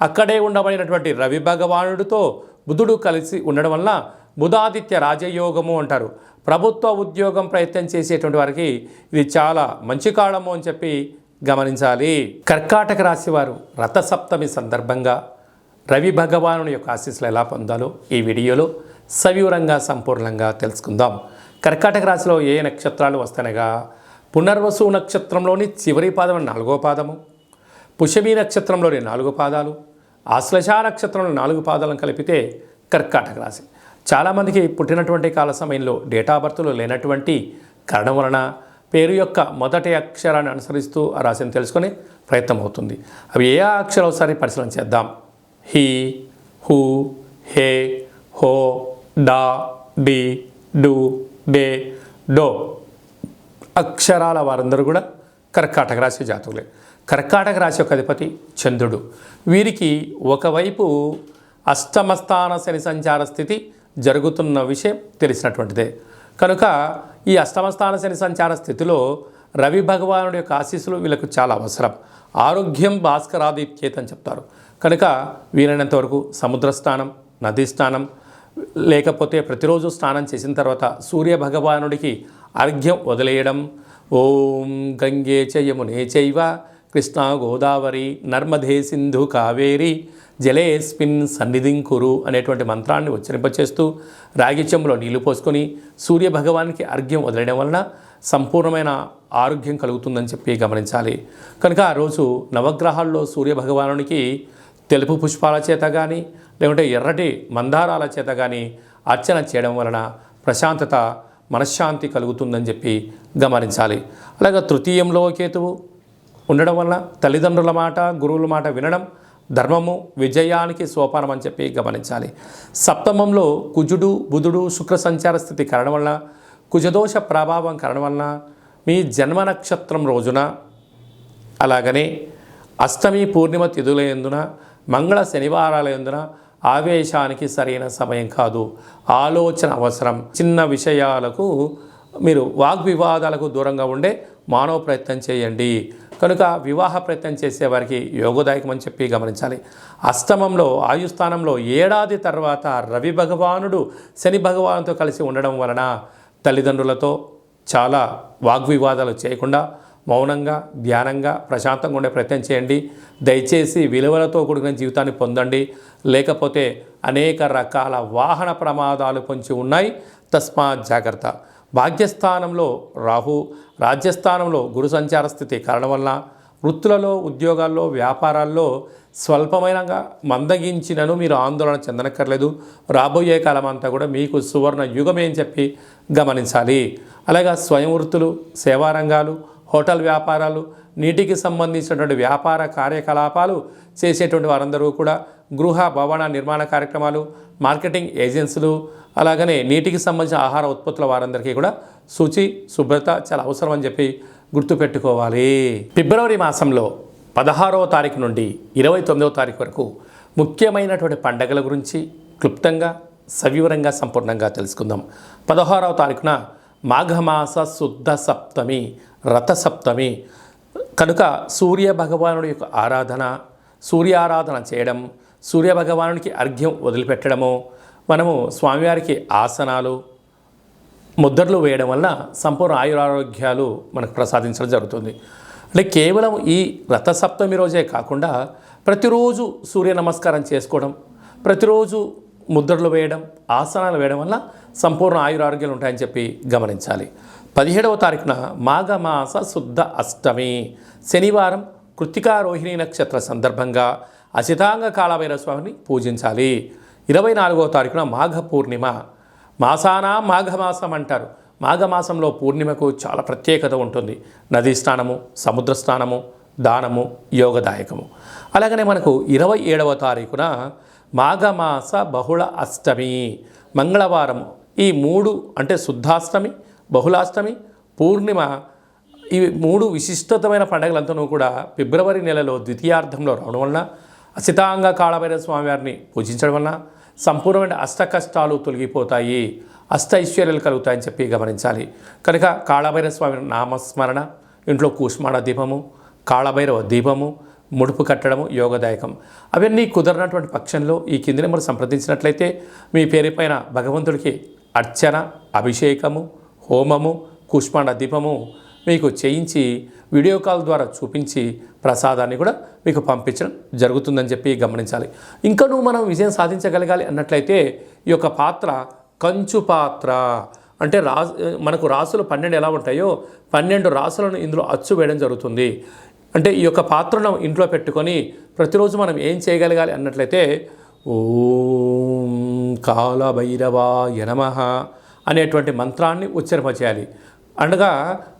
అక్కడే ఉండబడినటువంటి రవి భగవానుడితో బుధుడు కలిసి ఉండడం వల్ల బుధాదిత్య రాజయోగము అంటారు. ప్రభుత్వ ఉద్యోగం ప్రయత్నం చేసేటువంటి వారికి ఇది చాలా మంచి కాలము అని చెప్పి గమనించాలి. కర్కాటక రాశి వారు రథసప్తమి సందర్భంగా రవి భగవానుని యొక్క ఆశీస్సులు ఎలా పొందాలో ఈ వీడియోలో సవివరంగా సంపూర్ణంగా తెలుసుకుందాం. కర్కాటక రాశిలో ఏ నక్షత్రాలు వస్తానగా పునర్వసు నక్షత్రంలోని చివరి పాదం నాలుగో పాదము పుష్యమీ నక్షత్రంలోని నాలుగు పాదాలు ఆశ్లేషా నక్షత్రంలో నాలుగు పాదాలను కలిపితే కర్కాటక రాశి. చాలామందికి పుట్టినటువంటి కాల సమయంలో డేటా బర్త్లో లేనటువంటి కారణం వలన పేరు యొక్క మొదటి అక్షరాన్ని అనుసరిస్తూ ఆ రాశిని తెలుసుకునే ప్రయత్నం అవుతుంది. అవి ఏ అక్షరం ఒకసారి పరిశీలన చేద్దాం. హీ హూ హే హో డా డి డు డే డో అక్షరాల వారందరూ కూడా కర్కాటక రాశి జాతకులే. కర్కాటక రాశి యొక్క అధిపతి చంద్రుడు. వీరికి ఒకవైపు అష్టమస్థాన శని సంచార స్థితి జరుగుతున్న విషయం తెలిసినటువంటిదే. కనుక ఈ అష్టమస్థాన శని సంచార స్థితిలో రవి భగవానుడి యొక్క ఆశీస్సులు వీళ్ళకు చాలా అవసరం. ఆరోగ్యం భాస్కరాదిత్యేత్ అని చెప్తారు. కనుక వీలైనంత వరకు సముద్ర స్నానం నదీ స్నానం లేకపోతే ప్రతిరోజు స్నానం చేసిన తర్వాత సూర్య భగవానుడికి అర్ఘ్యం వదిలేయడం. ఓం గంగే చ యమునే చైవ కృష్ణా గోదావరి నర్మదే సింధు కావేరి జలేస్మిన్ సన్నిధిం కురు అనేటువంటి మంత్రాన్ని ఉచ్చరింపచేస్తూ రాగి చెంబులో నీళ్ళు పోసుకొని సూర్య భగవానికి అర్ఘ్యం వదిలేయడం వలన సంపూర్ణమైన ఆరోగ్యం కలుగుతుందని చెప్పి గమనించాలి. కనుక ఆ రోజు నవగ్రహాల్లో సూర్య భగవానునికి తెలుపు పుష్పాల చేత కానీ లేకుంటే ఎర్రటి మందారాల చేత కానీ అర్చన చేయడం వలన ప్రశాంతత మనశ్శాంతి కలుగుతుందని చెప్పి గమనించాలి. అలాగే తృతీయంలో కేతువు ఉండడం వలన తల్లిదండ్రుల మాట గురువుల మాట వినడం ధర్మము విజయానికి సోపానం అని చెప్పి గమనించాలి. సప్తమంలో కుజుడు బుధుడు శుక్ర సంచార స్థితి కారణం వలన కుజదోష ప్రభావం కారణం వలన మీ జన్మ నక్షత్రం రోజున అలాగనే అష్టమి పూర్ణిమ తిథులందున మంగళ శనివారాలయందున ఆవేశానికి సరైన సమయం కాదు. ఆలోచన అవసరం. చిన్న విషయాలకు మీరు వాగ్వివాదాలకు దూరంగా ఉండే మానవ ప్రయత్నం చేయండి. కనుక వివాహ ప్రయత్నం చేసేవారికి యోగదాయకం అని చెప్పి గమనించాలి. అష్టమంలో ఆయుస్థానంలో ఏడాది తర్వాత రవి భగవానుడు శని భగవానుతో కలిసి ఉండడం వలన తల్లిదండ్రులతో చాలా వాగ్వివాదాలు చేయకుండా మౌనంగా ధ్యానంగా ప్రశాంతంగా ఉండే ప్రయత్నం చేయండి. దయచేసి విలువలతో కూడిన జీవితాన్ని పొందండి. లేకపోతే అనేక రకాల వాహన ప్రమాదాలు పొంచి ఉన్నాయి. తస్మాత్ జాగ్రత్త. భాగ్యస్థానంలో రాహు రాజ్యస్థానంలో గురు సంచార స్థితి కారణం వలన వృత్తులలో ఉద్యోగాల్లో వ్యాపారాల్లో స్వల్పమైనగా మందగించినను మీరు ఆందోళన చెందనక్కర్లేదు. రాబోయే కాలం అంతా కూడా మీకు సువర్ణ యుగమే అని చెప్పి గమనించాలి. అలాగే స్వయం వృత్తులు సేవారంగాలు హోటల్ వ్యాపారాలు నీటికి సంబంధించినటువంటి వ్యాపార కార్యకలాపాలు చేసేటువంటి వారందరూ కూడా గృహ భవన నిర్మాణ కార్యక్రమాలు మార్కెటింగ్ ఏజెన్సీలు అలాగనే నీటికి సంబంధించిన ఆహార ఉత్పత్తుల వారందరికీ కూడా శుచి శుభ్రత చాలా అవసరం అని చెప్పి గుర్తుపెట్టుకోవాలి. ఫిబ్రవరి మాసంలో పదహారవ తారీఖు నుండి ఇరవై తొమ్మిదవ తారీఖు వరకు ముఖ్యమైనటువంటి పండగల గురించి క్లుప్తంగా సవివరంగా సంపూర్ణంగా తెలుసుకుందాం. పదహారవ తారీఖున మాఘమాస శుద్ధ సప్తమి రథ సప్తమి కనుక సూర్య భగవానుడి యొక్క ఆరాధన సూర్యారాధన చేయడం సూర్య భగవానుడికి అర్ఘ్యం వదిలిపెట్టడము మనము స్వామివారికి ఆసనాలు ముద్రలు వేయడం వల్ల సంపూర్ణ ఆయురారోగ్యాలు మనకు ప్రసాదించడం జరుగుతుంది. అంటే కేవలం ఈ రథసప్తమి రోజే కాకుండా ప్రతిరోజు సూర్య నమస్కారం చేసుకోవడం ప్రతిరోజు ముద్రలు వేయడం ఆసనాలు వేయడం వల్ల సంపూర్ణ ఆయురారోగ్యాలు ఉంటాయని చెప్పి గమనించాలి. పదిహేడవ తారీఖున మాఘమాస శుద్ధ అష్టమి. శనివారం కృత్తికా రోహిణి నక్షత్ర సందర్భంగా అసితాంగ కాళభైరవ స్వామిని పూజించాలి. ఇరవై నాలుగవ తారీఖున మాఘ పూర్ణిమ. మాసానా మాఘమాసం అంటారు. మాఘమాసంలో పూర్ణిమకు చాలా ప్రత్యేకత ఉంటుంది. నదీ స్నానము సముద్ర స్నానము దానము యోగదాయకము. అలాగనే మనకు ఇరవై ఏడవ తారీఖున మాఘమాస బహుళ అష్టమి. మంగళవారం ఈ మూడు అంటే శుద్ధాష్టమి బహుళాష్టమి పూర్ణిమ ఇవి మూడు విశిష్టతమైన పండుగలంతా కూడా ఫిబ్రవరి నెలలో ద్వితీయార్థంలో రావడం వలన అసితాంగ కాళభైరవ స్వామివారిని పూజించడం వలన సంపూర్ణమైన అష్ట కష్టాలు తొలగిపోతాయి అష్ట ఐశ్వర్యాలు కలుగుతాయని చెప్పి గమనించాలి. కనుక కాళభైరవ స్వామి నామస్మరణ ఇంట్లో కూష్మాణ దీపము కాళభైరవ దీపము ముడుపు కట్టడము యోగదాయకం. అవన్నీ కుదరనటువంటి పక్షంలో ఈ కింది నెంబర్ సంప్రదించినట్లయితే మీ పేరు పైన భగవంతుడికి అర్చన అభిషేకము హోమము కుష్మాండ దీపము మీకు చేయించి వీడియో కాల్ ద్వారా చూపించి ప్రసాదాన్ని కూడా మీకు పంపించడం జరుగుతుందని చెప్పి గమనించాలి. ఇంకనూ మనం విజయం సాధించగలగాలి అన్నట్లయితే ఈ యొక్క పాత్ర కంచు పాత్ర. అంటే రాజు మనకు రాసులు పన్నెండు ఎలా ఉంటాయో పన్నెండు రాసులను ఇందులో అచ్చు వేయడం జరుగుతుంది. అంటే ఈ యొక్క పాత్రను ఇంట్లో పెట్టుకొని ప్రతిరోజు మనం ఏం చేయగలగాలి అన్నట్లయితే ఓం కాలభైరవాయ నమః. అనేటువంటి మంత్రాన్ని ఉచ్చరింపచేయాలి. అనగా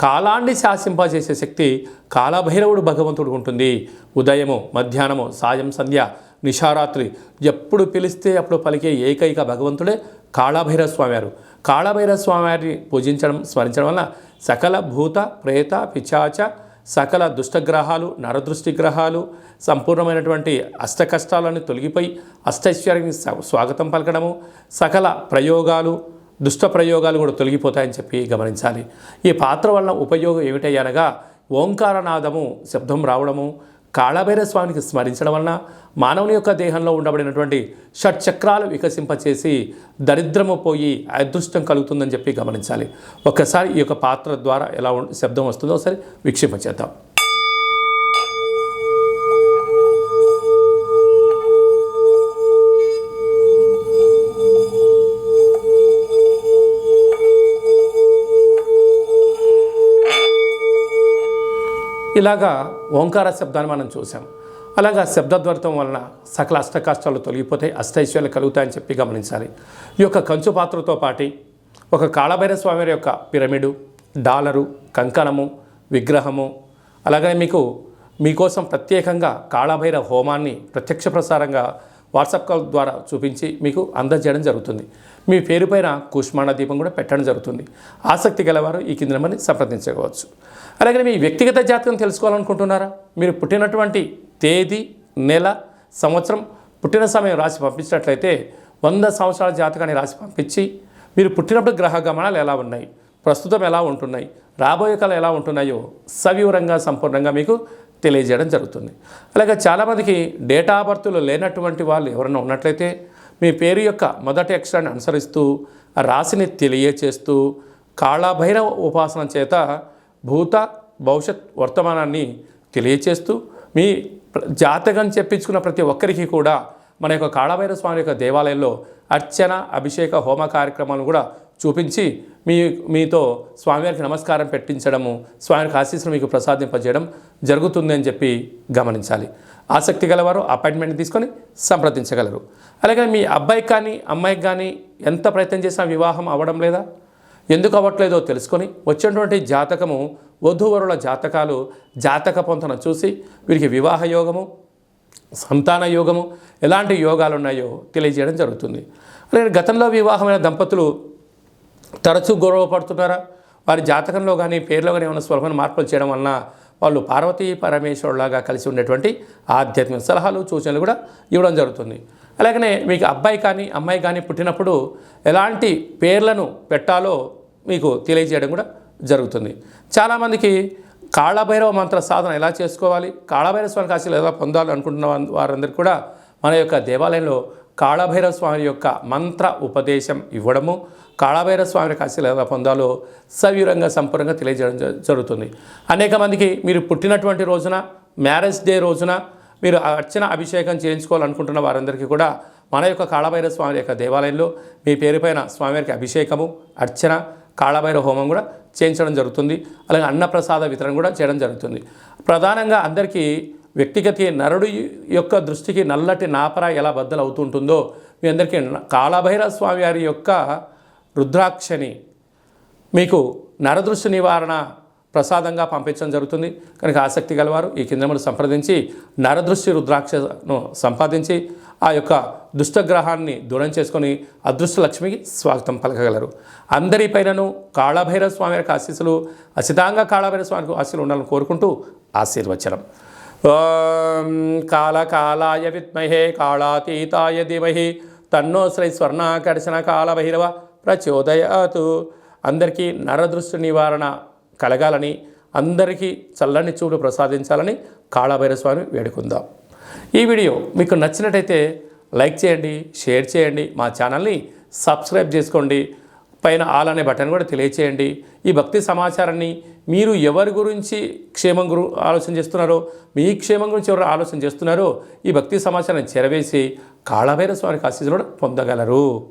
కాలాన్ని శాసింపజేసే శక్తి కాలభైరవుడు భగవంతుడు ఉంటుంది. ఉదయము మధ్యాహ్నము సాయం సంధ్య నిషారాత్రి ఎప్పుడు పిలిస్తే అప్పుడు పలికే ఏకైక భగవంతుడే కాళభైరవ స్వామివారు కాళభైరవ స్వామివారిని పూజించడం స్మరించడం వల్ల సకల భూత ప్రేత పిచాచ సకల దుష్టగ్రహాలు నరదృష్టి గ్రహాలు సంపూర్ణమైనటువంటి అష్ట కష్టాలను తొలగిపోయి అష్టైశ్వర్యానికి స్వాగతం పలకడము సకల ప్రయోగాలు దుష్ట ప్రయోగాలు కూడా తొలగిపోతాయని చెప్పి గమనించాలి. ఈ పాత్ర వలన ఉపయోగం ఏమిటయ్యనగా ఓంకారనాదము శబ్దం రావడము కాళభైర స్వామికి స్మరించడం వలన మానవుని యొక్క దేహంలో ఉండబడినటువంటి షట్చక్రాలు వికసింపచేసి దరిద్రము పోయి అదృష్టం కలుగుతుందని చెప్పి గమనించాలి. ఒక్కసారి ఈ యొక్క పాత్ర ద్వారా ఎలా శబ్దం వస్తుందో ఒకసారి వీక్షింపచేద్దాం. ఇలాగా ఓంకార శబ్దాన్ని మనం చూసాం అలాగా శబ్దద్వరితం వలన సకల అష్టకాష్టాలు తొలగిపోతాయి అష్టైశ్వర్యాలు కలుగుతాయని చెప్పి గమనించాలి. ఈ యొక్క కంచు పాత్రతో పాటి ఒక కాళభైర స్వామి యొక్క పిరమిడు డాలరు కంకణము విగ్రహము అలాగే మీకు మీకోసం ప్రత్యేకంగా కాళభైర హోమాన్ని ప్రత్యక్ష ప్రసారంగా వాట్సాప్ కాల్ ద్వారా చూపించి మీకు అందజేయడం జరుగుతుంది. మీ పేరు పైన కుష్మాణ దీపం కూడా పెట్టడం జరుగుతుంది. ఆసక్తి గలవారు ఈ కింద నెంబర్ని సంప్రదించవచ్చు. అలాగే మీ వ్యక్తిగత జాతకం తెలుసుకోవాలనుకుంటున్నారా? మీరు పుట్టినటువంటి తేదీ నెల సంవత్సరం పుట్టిన సమయం రాసి పంపించినట్లయితే వంద సంవత్సరాల జాతకాన్ని రాసి పంపించి మీరు పుట్టినప్పుడు గ్రహ గమనాలు ఎలా ఉన్నాయి? ప్రస్తుతం ఎలా ఉంటున్నాయి? రాబోయే కాలం ఎలా ఉంటున్నాయో సవివరంగా సంపూర్ణంగా మీకు తెలియజేయడం జరుగుతుంది. అలాగే చాలామందికి డేటా ఆఫ్ బర్త్లు లేనటువంటి వాళ్ళు ఎవరైనా ఉన్నట్లయితే మీ పేరు యొక్క మొదటి అక్షరాన్ని అనుసరిస్తూ రాశిని తెలియచేస్తూ కాళభైరవ ఉపాసన చేత భూత భవిష్యత్ వర్తమానాన్ని తెలియచేస్తూ మీ జాతకం చెప్పించుకున్న ప్రతి ఒక్కరికి కూడా మన యొక్క కాళభైరవ స్వామి యొక్క దేవాలయంలో అర్చన అభిషేక హోమ కార్యక్రమాలను కూడా చూపించి మీ మీతో స్వామివారికి నమస్కారం పెట్టించడము స్వామివారికి ఆశీస్సులు మీకు ప్రసాదింపజేయడం జరుగుతుంది అని చెప్పి గమనించాలి. ఆసక్తి గలవారు అపాయింట్మెంట్ తీసుకొని సంప్రదించగలరు. అలాగే మీ అబ్బాయికి కానీ అమ్మాయికి కానీ ఎంత ప్రయత్నం చేసినా వివాహం అవ్వడం లేదా? ఎందుకు అవ్వట్లేదో తెలుసుకొని వచ్చినటువంటి జాతకము వధూవరుల జాతకాలు జాతక పొంతన చూసి వీరికి వివాహ యోగము సంతాన యోగము ఎలాంటి యోగాలు ఉన్నాయో తెలియజేయడం జరుగుతుంది. అలాగే గతంలో వివాహమైన దంపతులు తరచూ గౌరవపడుతున్నారా వారి జాతకంలో కానీ పేర్లో కానీ ఏమైనా స్వల్పమైన మార్పులు చేయడం వలన వాళ్ళు పార్వతీ పరమేశ్వరులాగా కలిసి ఉండేటువంటి ఆధ్యాత్మిక సలహాలు సూచనలు కూడా ఇవ్వడం జరుగుతుంది. అలాగనే మీకు అబ్బాయి కానీ అమ్మాయి కానీ పుట్టినప్పుడు ఎలాంటి పేర్లను పెట్టాలో మీకు తెలియజేయడం కూడా జరుగుతుంది. చాలామందికి కాళభైరవ మంత్ర సాధన ఎలా చేసుకోవాలి కాళభైరవ స్వామి కాశీలు ఎలా పొందాలి అనుకుంటున్న వారందరికీ కూడా మన యొక్క దేవాలయంలో కాళభైరవ స్వామి యొక్క మంత్ర ఉపదేశం ఇవ్వడము కాళభైరవ స్వామి కాశీలు ఎలా పొందాలో సవివరంగా సంపూర్ణంగా తెలియజేయడం జ- జరుగుతుంది. అనేక మందికి మీరు పుట్టినటువంటి రోజున మ్యారేజ్ డే రోజున మీరు అర్చన అభిషేకం చేయించుకోవాలనుకుంటున్న వారందరికీ కూడా మన యొక్క కాళభైరవ స్వామి యొక్క దేవాలయంలో మీ పేరుపైన స్వామివారికి అభిషేకము అర్చన కాళభైరవ హోమం కూడా చేయించడం జరుగుతుంది. అలాగే అన్నప్రసాద వితరణ కూడా చేయడం జరుగుతుంది. ప్రధానంగా అందరికీ వ్యక్తిగత నరుడు యొక్క దృష్టికి నల్లటి నాపర ఎలా బద్దలు అవుతుంటుందో మీ అందరికీ కాళభైరవ స్వామి వారి యొక్క రుద్రాక్షని మీకు నరదృష్టి నివారణ ప్రసాదంగా పంపించడం జరుగుతుంది. కనుక ఆసక్తి గలవారు ఈ కిందమును సంప్రదించి నరదృష్టి రుద్రాక్షను సంపాదించి ఆ యొక్క దుష్టగ్రహాన్ని దూరం చేసుకొని అదృష్ట లక్ష్మికి స్వాగతం పలకగలరు. అందరిపైనను కాళభైరవ స్వామి యొక్క ఆశీస్సులు అసితంగా కాళభైరవ స్వామికి ఆశీస్సులు ఉండాలని కోరుకుంటూ ఆశీర్వచనం. ఓం కాళకాలాయ విద్మహే కాళాతీతాయ ధీమహి. తన్నో శ్రీ స్వర్ణాకర్షణ కాలభైరవ ప్రచోదయాతు. అందరికీ నరదృష్టి నివారణ కలగాలని అందరికీ చల్లని చూడు ప్రసాదించాలని కాళభైరస్వామి వేడుకుందాం. ఈ వీడియో మీకు నచ్చినట్టయితే లైక్ చేయండి షేర్ చేయండి మా ఛానల్ని సబ్స్క్రైబ్ చేసుకోండి. పైన ఆల్ అనే బటన్ కూడా తెలియచేయండి. ఈ భక్తి సమాచారాన్ని మీరు ఎవరి గురించి క్షేమం గురు ఆలోచన చేస్తున్నారో మీ క్షేమం గురించి ఎవరు ఆలోచన చేస్తున్నారో ఈ భక్తి సమాచారాన్ని చేరవేసి కాళభైర స్వామికి ఆశీస్సులు కూడా పొందగలరు.